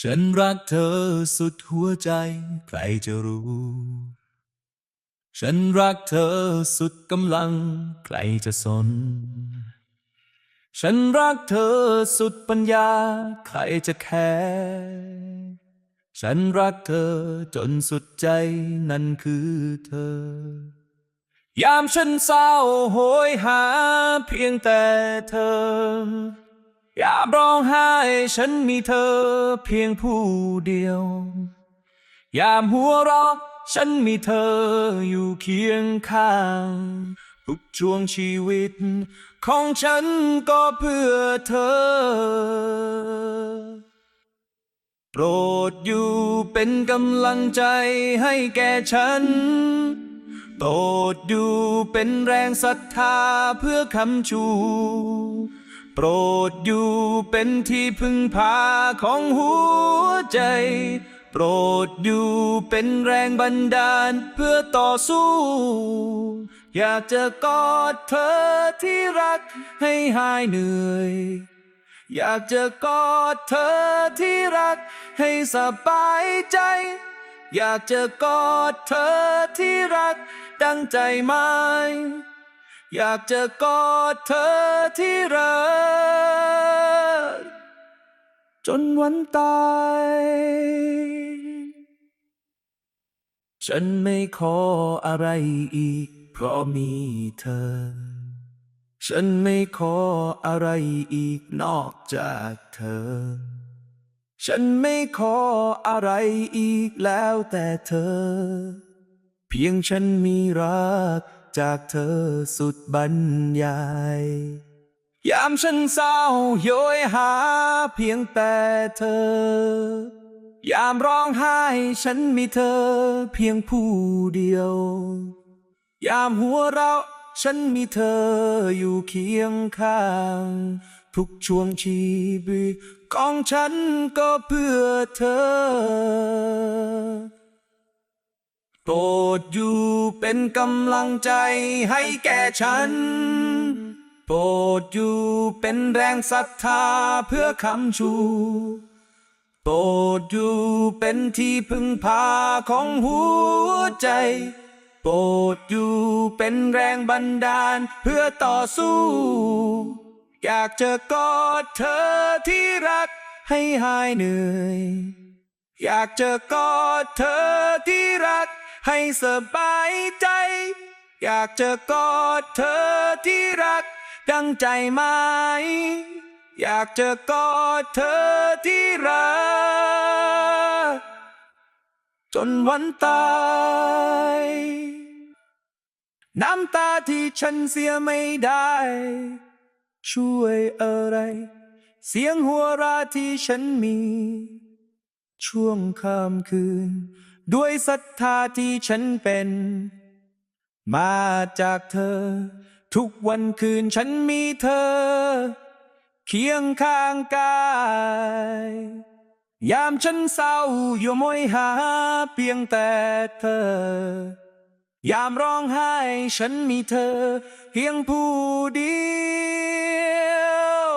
ฉันรักเธอสุดหัวใจ ใครจะรู้ ฉันรักเธอสุดกำลัง ใครจะสน ฉันรักเธอสุดปัญญา ใครจะแคร์ฉันรักเธอจนสุดใจนั่นคือเธอ ยามฉันเศร้าโหยหาเพียงแต่เธอ อย่าร้องไห้ฉันมีเธอเพียงผู้เดียว ยามหัวเราะฉันมีเธออยู่เคียงข้างทุกช่วงชีวิต ของฉันก็เพื่อเธอ โปรดอยู่เป็นกำลังใจให้แก่ฉัน โปรดอยู่เป็นแรงศรัทธาเพื่อคำชู โปรดอยู่เป็นที่พึ่งพาของหัวใจ โปรดอยู่เป็นแรงบันดาลเพื่อต่อสู้ อยากจะกอดเธอที่รักให้หายเหนื่อย อยากจะกอดเธอที่รักให้สบายใจ อยากจะกอดเธอที่รักดังใจไหม อยากจะกอดเธอที่รัก จนวันตาย ฉันไม่ขออะไรอีก เพราะมีเธอ ฉันไม่ขออะไรอีกนอกจากเธอ ฉันไม่ขออะไรอีกแล้วแต่เธอ เพียงฉันมีรัก จากเธอสุดบรรยาย ยามฉันเศร้าโยยหาเพียงแต่เธอ ยามร้องไห้ฉันมีเธอเพียงผู้เดียว ยามหัวเราะฉันมีเธออยู่เคียงข้าง ทุกช่วงชีวิตของฉันก็เพื่อเธอ โปรดอยู่เป็นกำลังใจให้แก่ฉัน โปรดอยู่เป็นแรงศรัทธาเพื่อคำชู โปรดอยู่เป็นที่พึ่งพาของหัวใจ โปรดอยู่เป็นแรงบันดาลเพื่อต่อสู้ อยากจะกอดเธอที่รักให้หายเหนื่อย อยากจะกอดเธอที่รัก ให้สบายใจ อยากจะกอดเธอที่รัก ดังใจไหม อยากจะกอดเธอที่รัก จนวันตาย น้ำตาที่ฉันเสียไม่ได้ ช่วยอะไร เสียงหัวเราะที่ฉันมี ช่วงค่ำคืน ด้วยศรัทธาที่ฉันเป็น มาจากเธอ ทุกวันคืนฉันมีเธอ เคียงข้างกาย ยามฉันเศร้าอยู่มอยหาเพียงแต่เธอ ยามร้องไห้ฉันมีเธอ เพียงผู้เดียว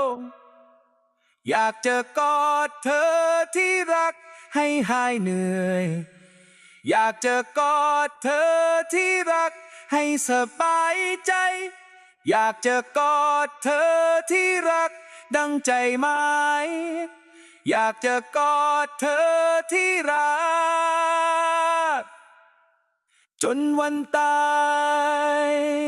อยากจะกอดเธอที่รักให้หายเหนื่อย อยากจะกอดเธอที่รัก ให้สบายใจ อยากจะกอดเธอที่รัก ดังใจไหมอยากจะกอดเธอที่รัก จนวันตาย